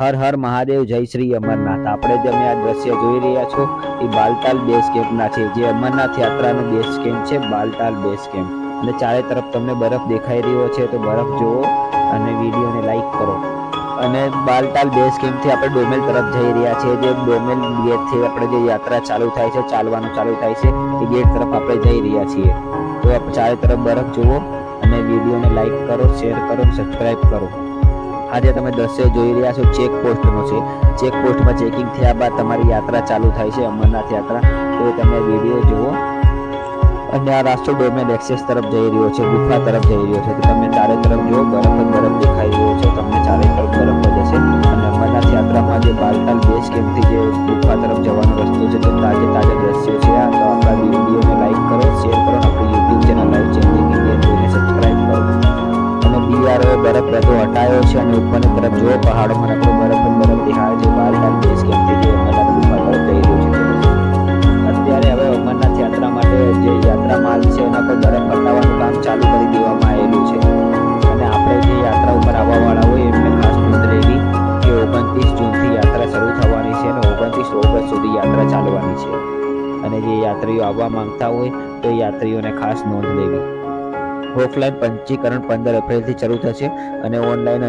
હર હર મહાદેવ, જય શ્રી અમરનાથ. આપણે જે અમે આ દ્રશ્ય જોઈ રહ્યા છો, એ બાલતાલ બેઝ કેમ્પના છે. જે અમરનાથ યાત્રાનો બેઝ કેમ્પ છે, બાલતાલ બેઝ કેમ્પ. અને ચારે તરફ તમને બરફ દેખાઈ રહ્યો છે, તો બરફ જુઓ અને વિડીયોને લાઈક કરો. અને બાલતાલ બેઝ કેમ્પથી આપણે ડોમેલ તરફ જઈ રહ્યા છીએ. જે ડોમેલ ગેટથી આપણે જે યાત્રા ચાલુ થાય છે, ચાલવાનું ચાલુ થાય છે, એ ગેટ તરફ આપણે જઈ રહ્યા છીએ. તો ચારે તરફ બરફ જુઓ અને વિડીયોને લાઈક કરો, શેર કરો સબસ્ક્રાઈબ કરો. આજે તમે દ્રશ્ય જોઈ રહ્યા છો ચેક પોસ્ટનો છે. ચેક પોસ્ટમાં ચેકિંગ થયા બાદ તમારી યાત્રા ચાલુ થાય છે, અમરનાથ યાત્રા. તો તમે વીડિયો જુઓ. અને આ રાષ્ટ્ર ડોમેન એક્સેસ તરફ જઈ રહ્યો છે, ગુફા તરફ જઈ રહ્યો છે. તમે ચારે તરફ જુઓ, બરફ જ બરફ દેખાઈ રહ્યો છે. તમને ચારે તરફ બરફ જ હશે. અને અમરનાથ યાત્રામાં જે બાલતાલ બેઝ કેમ્પથી જે ગુફા તરફ જવાનો રસ્તો છે, તે તાજે તાજા બરફ બધો હટાયો છે અને ઉપરની તરફ જુઓ પહાડોમાં નકરો બરફ બરફ દેખાય છે. બાલતાલ બેઝ કેમ્પથી જે અમરનાથ તરફ જઈ રહ્યો છે અત્યારે હવે અમરનાથ યાત્રા માટે જે યાત્રા માર્ગ છે એના પર બરફ હટાવવાનું કામ ચાલુ કરી દેવામાં આવેલું છે. અને આપણે જે યાત્રા ઉપર આવવાવાળા હોય એમને ખાસ નોંધ લેવી કે ઓગણત્રીસ જૂનથી યાત્રા શરૂ થવાની છે અને ઓગણત્રીસ ઓગસ્ટ સુધી યાત્રા ચાલવાની છે. અને જે યાત્રીઓ આવવા માંગતા હોય તો યાત્રીઓને ખાસ નોંધ લેવી. ઓફલાઈન પંજીકરણ પંદર એપ્રિલથી શરૂ થશે અને ઓનલાઈન